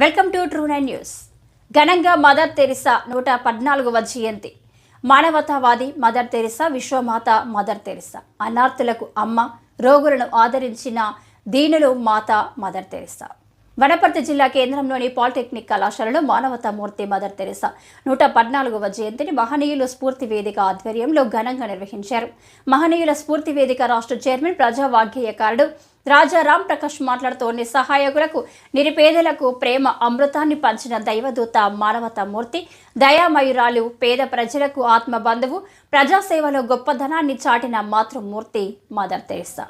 Welcome to true nine news. ఘనంగా mother Teresa నూట పద్నాలుగవ జయంతి. మానవతావాది మదర్ తెరిసా విశ్వమాత మదర్ తెరిసా. అనార్థులకు అమ్మ రోగులను ఆదరించిన దీనులు మాత మదర్ తెరిసా. వనపర్తి జిల్లా కేంద్రంలోని పాలిటెక్నిక్ కళాశాలలో మానవతా మూర్తి మదర్ తెరిసా నూట పద్నాలుగవ జయంతిని మహనీయుల స్ఫూర్తి వేదిక ఆధ్వర్యంలో ఘనంగా నిర్వహించారు. మహనీయుల స్ఫూర్తి వేదిక రాష్ట్ర చైర్మన్ ప్రజా వాగ్గేయకారుడు రాజా రామ్ ప్రకాష్ మాట్లాడుతూ నిస్సహాయకులకు నిరుపేదలకు ప్రేమ అమృతాన్ని పంచిన దైవదూత మానవతా మూర్తి దయామయురాలు పేద ప్రజలకు ఆత్మ బంధువు ప్రజాసేవలో గొప్పదనాన్ని చాటిన మాతృమూర్తి మదర్ తెరిసా.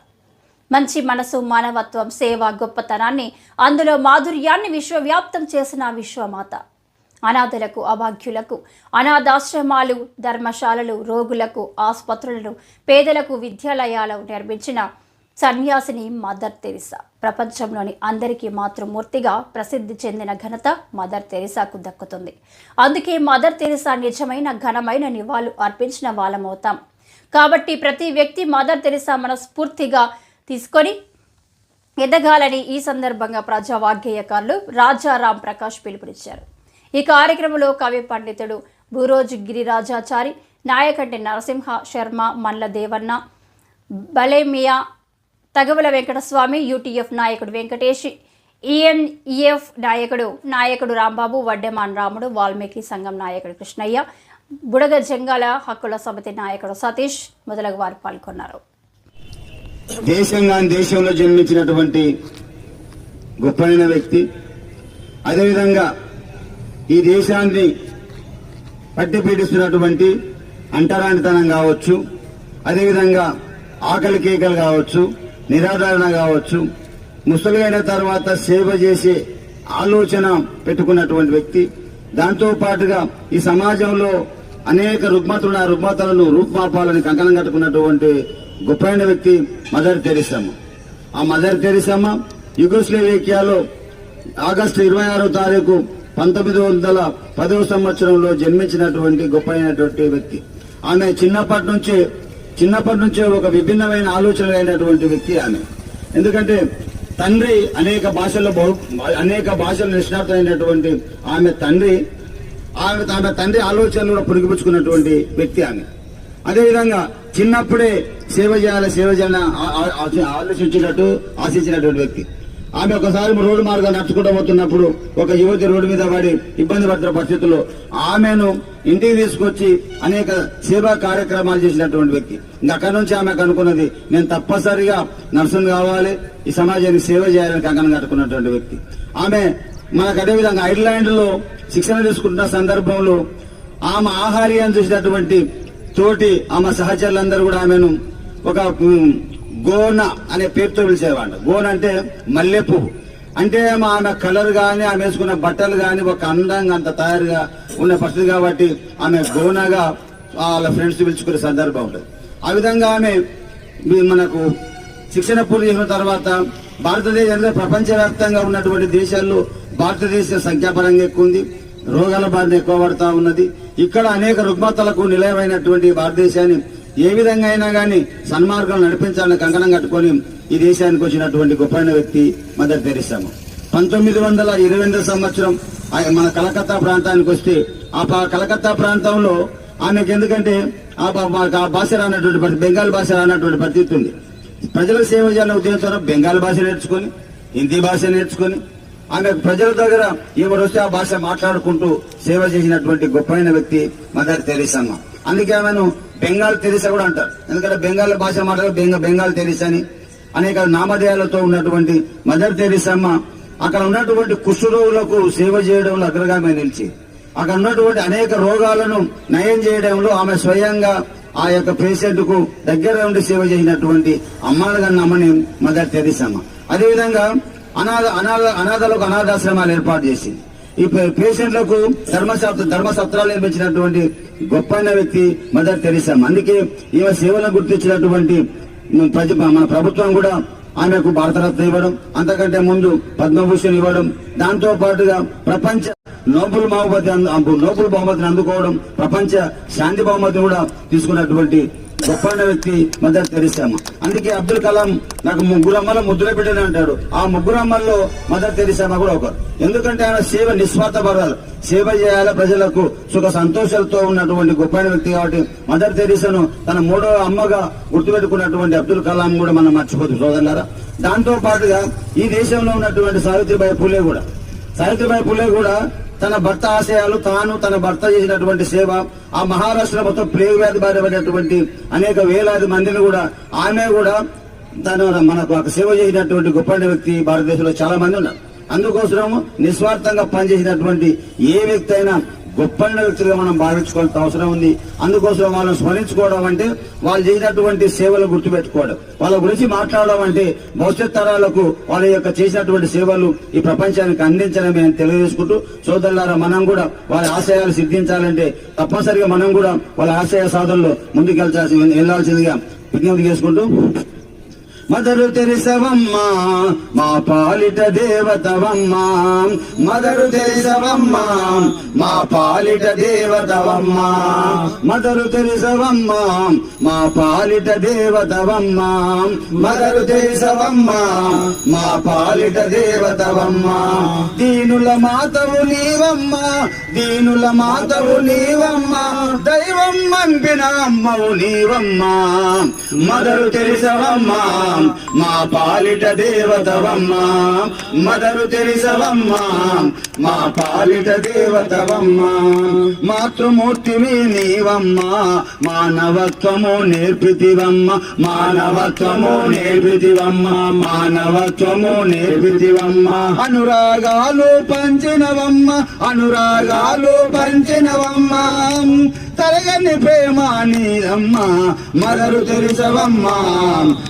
మంచి మనసు మానవత్వం సేవ గొప్పతనాన్ని అందులో మాధుర్యాన్ని విశ్వవ్యాప్తం చేసిన విశ్వమాత. అనాథలకు అభాగ్యులకు అనాథాశ్రమాలు ధర్మశాలలు రోగులకు ఆసుపత్రులను పేదలకు విద్యాలయాలు నిర్మించిన సన్యాసిని మదర్ తెరిసా. ప్రపంచంలోని అందరికీ మాతృమూర్తిగా ప్రసిద్ధి చెందిన ఘనత మదర్ తెరిసాకు దక్కుతుంది. అందుకే మదర్ తెరిసా నిజమైన ఘనమైన నివాళులు అర్పించిన వాళ్ళమవుతాం. కాబట్టి ప్రతి వ్యక్తి మదర్ తెరిసా మనస్ఫూర్తిగా తీసుకొని ఎదగాలని ఈ సందర్భంగా ప్రజా వాగ్గేయకారులు రాజా ప్రకాష్ పిలుపునిచ్చారు. ఈ కార్యక్రమంలో కవి పండితుడు భూరోజు గిరిరాజాచారి నాయకంటి నరసింహ శర్మ మల్ల దేవన్న బలేమియా తగవల వెంకటస్వామి యూటీఎఫ్ నాయకుడు వెంకటేష్ ఈఎన్ఈఎఫ్ నాయకుడు నాయకుడు రాంబాబు వడ్డెమాన్ రాముడు వాల్మీకి సంఘం నాయకుడు కృష్ణయ్య బుడగ జంగాల హక్కుల సమితి నాయకుడు సతీష్ మొదలగు వారు పాల్గొన్నారు. దేశంగా దేశంలో జన్మించినటువంటి గొప్పైన వ్యక్తి. అదేవిధంగా ఈ దేశాన్ని పట్టిపీడిస్తున్నటువంటి అంటరానితనం కావచ్చు అదేవిధంగా ఆకలి కేకలు కావచ్చు నిరాధారణ కావచ్చు ముసలిగైన తర్వాత సేవ చేసే ఆలోచన పెట్టుకున్నటువంటి వ్యక్తి. దాంతో పాటుగా ఈ సమాజంలో అనేక రుగ్మతులు ఆ రుగ్మతలను రూపుమాపాలని కంకణం కట్టుకున్నటువంటి గొప్పైన వ్యక్తి మదర్ తెరిసమ్మ ఆ మదర్ తెరిసమ్మ యుగోస్లేవేకియాలో ఆగస్టు ఇరవై ఆరో తారీఖు పంతొమ్మిది వందల పదవ సంవత్సరంలో జన్మించినటువంటి గొప్పైనటువంటి వ్యక్తి. ఆమె చిన్నప్పటి నుంచే చిన్నప్పటి నుంచే ఒక విభిన్నమైన ఆలోచనలు అయినటువంటి వ్యక్తి ఆమె. ఎందుకంటే తండ్రి అనేక భాషల్లో బహు అనేక భాషలు నిష్ణాతమైనటువంటి ఆమె తండ్రి ఆమె ఆమె తండ్రి ఆలోచనలు కూడా పురిగిపుచ్చుకున్నటువంటి వ్యక్తి ఆమె. అదేవిధంగా చిన్నప్పుడే సేవ చేయాలి సేవ చేయాలని ఆలోచించినట్టు ఆశించినటువంటి వ్యక్తి. ఆమె ఒకసారి రోడ్డు మార్గం నడుచుకుంటూ పోతున్నప్పుడు ఒక యువతి రోడ్డు మీద పడి ఇబ్బంది పడుతున్న పరిస్థితుల్లో ఆమెను ఇంటికి తీసుకొచ్చి అనేక సేవా కార్యక్రమాలు చేసినటువంటి వ్యక్తి. ఇంకా అక్కడి నుంచి ఆమె అనుకున్నది నేను తప్పనిసరిగా నర్సును కావాలి ఈ సమాజానికి సేవ చేయాలని కంకణం కట్టుకున్నటువంటి వ్యక్తి. ఆమె మనకు అదేవిధంగా ఐర్లాండ్లో శిక్షణ తీసుకుంటున్న సందర్భంలో ఆమె ఆహార్యాన్ని చూసినటువంటి తోటి ఆమె సహచరులందరూ కూడా ఆమెను ఒక గోన అనే పేరుతో పిలిచేవాడు గోన అంటే మల్లెపువ్వు అంటే ఆమె ఆమె కలర్ కానీ ఆమె వేసుకున్న బట్టలు కానీ ఒక అందంగా అంత తయారుగా ఉన్న పరిస్థితి కాబట్టి ఆమె గోనగా వాళ్ళ ఫ్రెండ్స్ పిలుచుకునే సందర్భం ఉంటుంది. ఆ విధంగా ఆమె మనకు శిక్షణ పూర్తి చేసిన తర్వాత భారతదేశంలో ప్రపంచవ్యాప్తంగా ఉన్నటువంటి దేశాల్లో భారతదేశం సంఖ్యాపరంగా ఎక్కువ ఉంది. రోగాల బారిన ఎక్కువ పడతా ఉన్నది. ఇక్కడ అనేక రుగ్మతలకు నిలయమైనటువంటి భారతదేశాన్ని ఏ విధంగా అయినా కానీ సన్మార్గం నడిపించాలని కంకణం కట్టుకొని ఈ దేశానికి వచ్చినటువంటి గొప్పైన వ్యక్తి మదర్ తెరిసాము పంతొమ్మిది వందల ఇరవై ఎనిమిది సంవత్సరం మన కలకత్తా ప్రాంతానికి వస్తే ఆ కలకత్తా ప్రాంతంలో ఆమెకు ఎందుకంటే ఆ భాష రానటువంటి బెంగాల్ భాష రానటువంటి పరిస్థితి ఉంది. ప్రజలకు సేవ చేయాలనే ఉద్దేశంతో బెంగాల్ భాష నేర్చుకొని హిందీ భాష నేర్చుకొని ఆమె ప్రజల దగ్గర ఎవరు వస్తే ఆ భాష మాట్లాడుకుంటూ సేవ చేసినటువంటి గొప్పైన వ్యక్తి మదర్ తెరీసమ్మ అందుకే ఆమెను బెంగాల్ తెరిసా కూడా అంటారు. ఎందుకంటే బెంగాల్ భాష మాట్లాడే బెంగ బెంగాల్ తెరిసా అని. అనేక నామధేయాలతో ఉన్నటువంటి మదర్ తెరిసమ్మ అక్కడ ఉన్నటువంటి కుష్ఠరోగులకు సేవ చేయడంలో అగ్రగామి నిలిచి అక్కడ ఉన్నటువంటి అనేక రోగాలను నయం చేయడంలో ఆమె స్వయంగా ఆ యొక్క పేషెంట్కు దగ్గర ఉండి సేవ చేసినటువంటి అమ్మాలుగా అమ్మని మదర్ తెరిసమ్మ అదేవిధంగా అనాథ అనాథ అనాథలకు అనాథాశ్రమాలు ఏర్పాటు చేసింది. ఈ పేషెంట్లకు ధర్మశాస్త్ర ధర్మసత్రాలు నిర్మించినటువంటి గొప్పైన వ్యక్తి మదర్ తెరిసా. అందుకే ఈమె సేవలను గుర్తించినటువంటి ప్రజ మన ప్రభుత్వం కూడా ఆమెకు భారతరత్న ఇవ్వడం అంతకంటే ముందు పద్మభూషణ్ ఇవ్వడం దాంతో పాటుగా ప్రపంచ నోబుల్ బహుమతి అందు- నోబుల్ బహుమతిని అందుకోవడం ప్రపంచ శాంతి బహుమతి కూడా తీసుకున్నటువంటి గొప్ప వ్యక్తి మదర్ తెరిసామ అందుకే అబ్దుల్ కలాం నాకు ముగ్గురు అమ్మలో ముద్దుల బిడ్డని అంటాడు. ఆ ముగ్గురు అమ్మల్లో మదర్ తెరిసామ కూడా ఒకరు. ఎందుకంటే ఆయన సేవ నిస్వార్థ పరాలు సేవ చేయాలి ప్రజలకు సుఖ సంతోషాలతో ఉన్నటువంటి గొప్ప వ్యక్తి కాబట్టి మదర్ తెరిసాను తన మూడో అమ్మగా గుర్తుపెట్టుకున్నటువంటి అబ్దుల్ కలాం కూడా మనం మర్చిపోతుంది సోదరులారా. దాంతో పాటుగా ఈ దేశంలో ఉన్నటువంటి సావిత్రిబాయి పూలే కూడా. సావిత్రిబాయి పూలే కూడా తన భర్త ఆశయాలు తాను తన భర్త చేసినటువంటి సేవ ఆ మహారాష్ట్ర మొత్తం ప్లేగ్ వ్యాధి బారిపడినటువంటి అనేక వేలాది మందిని కూడా ఆమె కూడా తను మనకు ఒక సేవ చేసినటువంటి గొప్ప వ్యక్తి భారతదేశంలో చాలా మంది ఉన్నారు. అందుకోసం నిస్వార్థంగా పనిచేసినటువంటి ఏ వ్యక్తి అయినా గొప్ప వ్యక్తులుగా మనం భావించుకోవాల్సిన అవసరం ఉంది. అందుకోసం వాళ్ళని స్మరించుకోవడం అంటే వాళ్ళు చేసినటువంటి సేవలు గుర్తుపెట్టుకోవడం. వాళ్ళ గురించి మాట్లాడడం అంటే భవిష్యత్ తరాలకు వాళ్ళ యొక్క చేసినటువంటి సేవలు ఈ ప్రపంచానికి అందించడమే అని తెలియజేసుకుంటూ సోదరులారా మనం కూడా వాళ్ళ ఆశయాలు సిద్ధించాలంటే తప్పనిసరిగా మనం కూడా వాళ్ళ ఆశయ సాధనలో ముందుకెళ్ళాల్సి వెళ్ళాల్సిందిగా విజ్ఞప్తి చేసుకుంటూ మదరు తెరిసవమ్మ మా పాలిట దేవతవమ్మ. మదరు తెరిసవమ్మ మా పాలిట దేవతవమ్మ. మదరు తెరిసవమ్మ మా పాలిట దేవతవమ్మ. మదరు తెరిసవమ్మ మా పాలిట దేవతవమ్మ. దీనుల మాతవు నీవమ్మ దీనుల మాతవు నీవమ్మ. దైవం పంపిన అమ్మవు నీవమ్మ. మదరు తెరిసవమ్మ మా పాలిట దేవతవమ్మా మదరు తెలిసవమ్మా మా పాలిట దేవతవమ్మా మాతృమూర్తివి నీవమ్మా మానవత్వము నేర్పితివమ్మ మానవత్వము నేర్పితివమ్మ మానవత్వము నేర్పితివమ్మ. అనురాగాలు పంచినవమ్మ అనురాగాలు పంచినవమ్మ. తరగని ప్రేమ అమ్మా మదరు తెలుసవమ్మా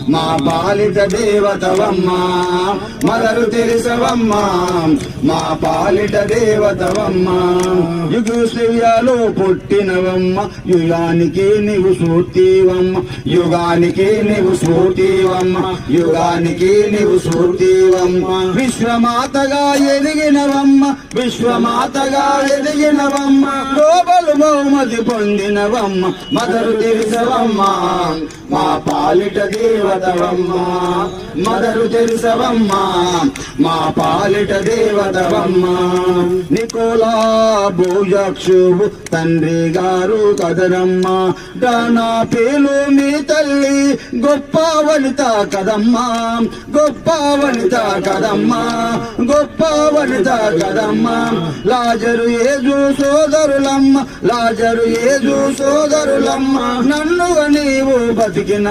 మా పాలిట దేవతవమ్మా మదరు తెలుసవమ్మా మా పాలిట దేవతవమ్మా. యుగు శ్రీయాలు పుట్టినవమ్మ యుగానికి నీవు సూర్తివమ్మ యుగానికి నీవు సూర్తివమ్మ యుగానికి నీవు సూర్తివమ్మ విశ్వమాతగా ఎదిగినవమ్మ విశ్వమాతగా ఎదిగినవమ్మ. గోబలు బహుమతి పొందినవమ్మ మదరు తెలుసవమ్మ మా పాలిట దేవతవమ్మ మదరు తెలుసవమ్మ మా పాలిట దేవతవమ్మ. నికోలా భూజక్షువు తండ్రి గారు కదరమ్మ డానా పేలు మీ తల్లి గొప్ప వనిత కదమ్మా గొప్ప వనిత కదమ్మా గొప్ప వనిత కదమ్మా. లాజరు ఏజు సోదరులమ్మ లాజరు ఏ ఏజు సోదరులమ్మ నన్నుగా నీవు బతికిన